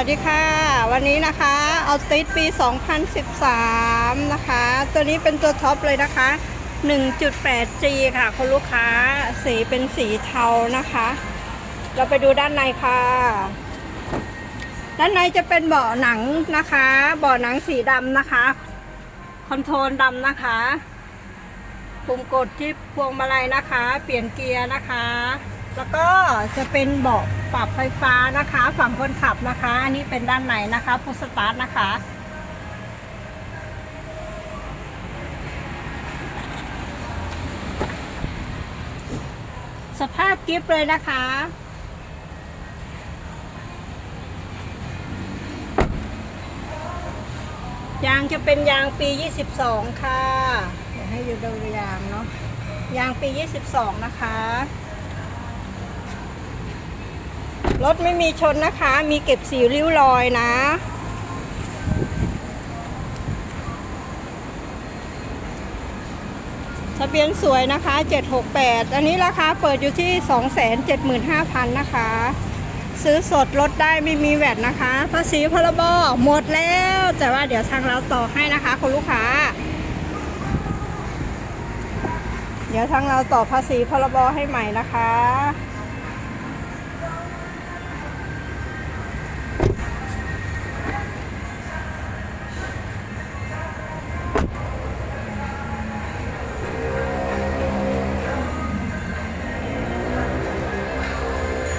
วัสดีค่ะ วันนี้นะคะเอาติดปี 2013 นะคะ ตัวนี้เป็นตัวท็อปเลยนะคะ 1.8G ค่ะคุณลูกค้าสีเป็นสีเทานะคะ เราไปดูด้านในค่ะ ด้านในจะเป็นเบาะหนังนะคะเบาะหนังสีดำนะคะ คอนโทรลดำนะคะปุ่มกดที่พวงมาลัยนะคะ เปลี่ยนเกียร์นะคะ แล้วก็จะเป็นเบาะปรับไฟฟ้านะคะ ฝั่งคนขับนะคะ อันนี้เป็นด้านในนะคะพุสตาร์ทนะคะ สภาพกิฟต์เลยนะคะยางจะเป็นยางปี 22 ค่ะ เดี๋ยวให้ดูดูยางเนาะ ยางปี 22 นะคะ รถไม่มีชนนะคะ มีเก็บสีริ้วรอยนะ ทะเบียนสวยนะคะ 768 อันนี้ราคาเปิดอยู่ที่ 275,000 นะคะ ซื้อสดลดได้ไม่มีแวดนะคะ ภาษีพรบหมดแล้ว แต่ว่าเดี๋ยวทางเราต่อให้นะคะคุณลูกค้า เดี๋ยวทางเราต่อภาษีพรบให้ใหม่นะคะ